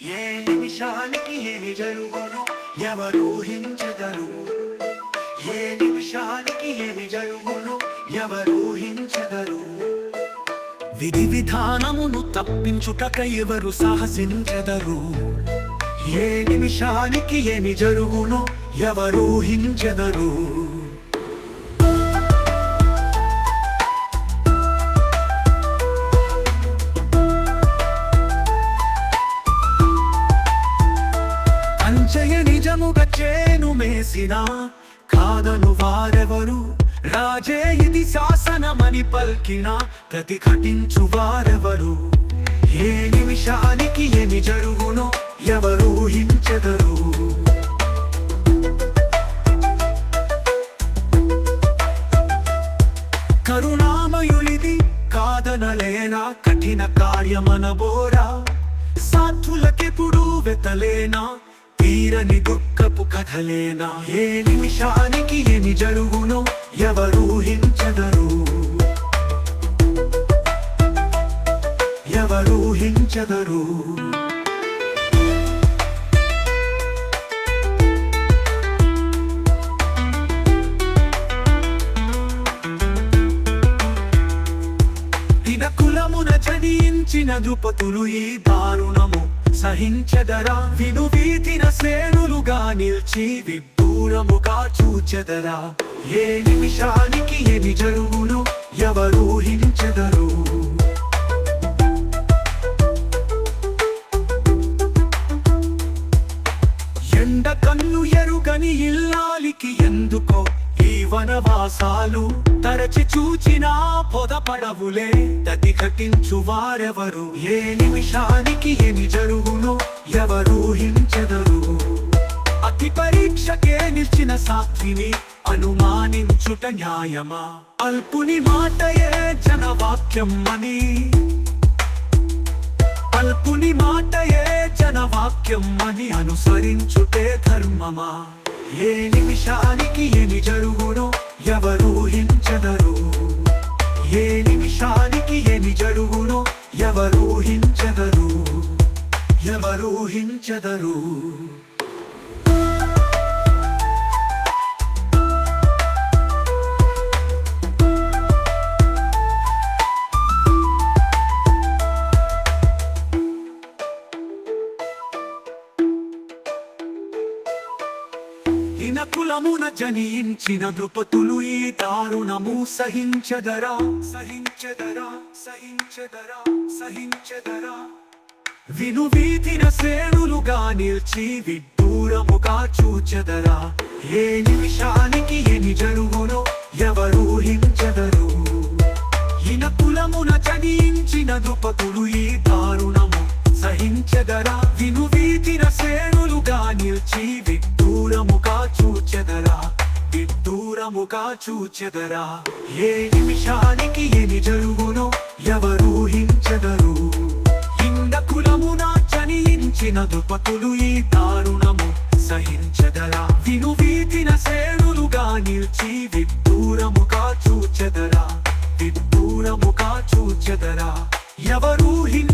ఏ నిమిషానికి ఏమి జరుగును ఎవరు ఊహించగరు ఏ నిమిషానికి ఏమి జరుగును ఎవరు ఊహించగరు విధి విధానమును తప్పించుటక ఎవరు సాహసించదరు? ఏ నిమిషానికి ఏమి జరుగును ఎవరు హించదరు చేను కాదను వారెవరు. రాజే ఇది శాసనమని పల్కిన ప్రతిఘటించు వారెవరు. ఏ నిమిషానికి ఏమి జరుగునో ఎవరు ఊహించదరు. కరుణామయులిది కాదనలేనా కఠిన కార్యమన బోరా సాధులకెప్పుడు వెతలేనా తీరని దుఃఖపు కథలేనా? ఏ నిమిషానికి ఏమి జరుగునో ఎవరు ఊహించదరు ఎవరు ఊహించదరు దినకులమున చదించిన ద్రుపతులు ఈ దారుణము. సహించదరా. విను వీధిన శ్రేణులుగా నిల్చి విదూరముగా చూచెదరా ఏ నిమిషానికి ఏమి జరుగును ఎవరు హించదరు ఎండ కన్ను ఎరుగని ఇల్లు వనవాసాలు తరచి చూచిన పొదపడవులే. తది కటించు వారెవరు? ఏ నిమిషానికి ఏమి జరుగునో? ఎవరు హించదరు అతి పరీక్షకే నిలిచిన సాక్షిని అనుమానించుట న్యాయమా? అల్పుని మాటయే జనవాక్యం అని అల్పుని మాటయే జనవాక్యం అని అనుసరించుటే ధర్మమా? ఏ నిమిషానికి ఏమి జరుగునో? ఎవరు ఊహించదరు? ఏ నిమిషానికి ఏమి జరుగునో ఎవరు ఊహించదరు? ఎవరు ఊహించదరు? ఇనకులమున జనించిన ద్రుపతులు ఈ దారుణము సహించదరా సహించదరా సహించదరా సహించదరా. విను వీధిన శ్రేణులుగా నిల్చి విడ్డూరముగా చూచదరా. ఏ నిమిషానికి ఎని జరుగునో ఎవరు ఇన కులమున జనించిన ద్రుపతులు విడ్డూరముగా చూచెదరా? ఏ నిమిషానికి ఏమి జరుగునో ఎవరు ఇంద కులమున చనించిన దుపతులు ఈ దారుణము సహించదరా? విను వీధిన శ్రేణులుగా నిలిచి విడ్డూరముగా చూచెదరా? విడ్డూరముగా చూచెదరా? ఎవరు హించెదరు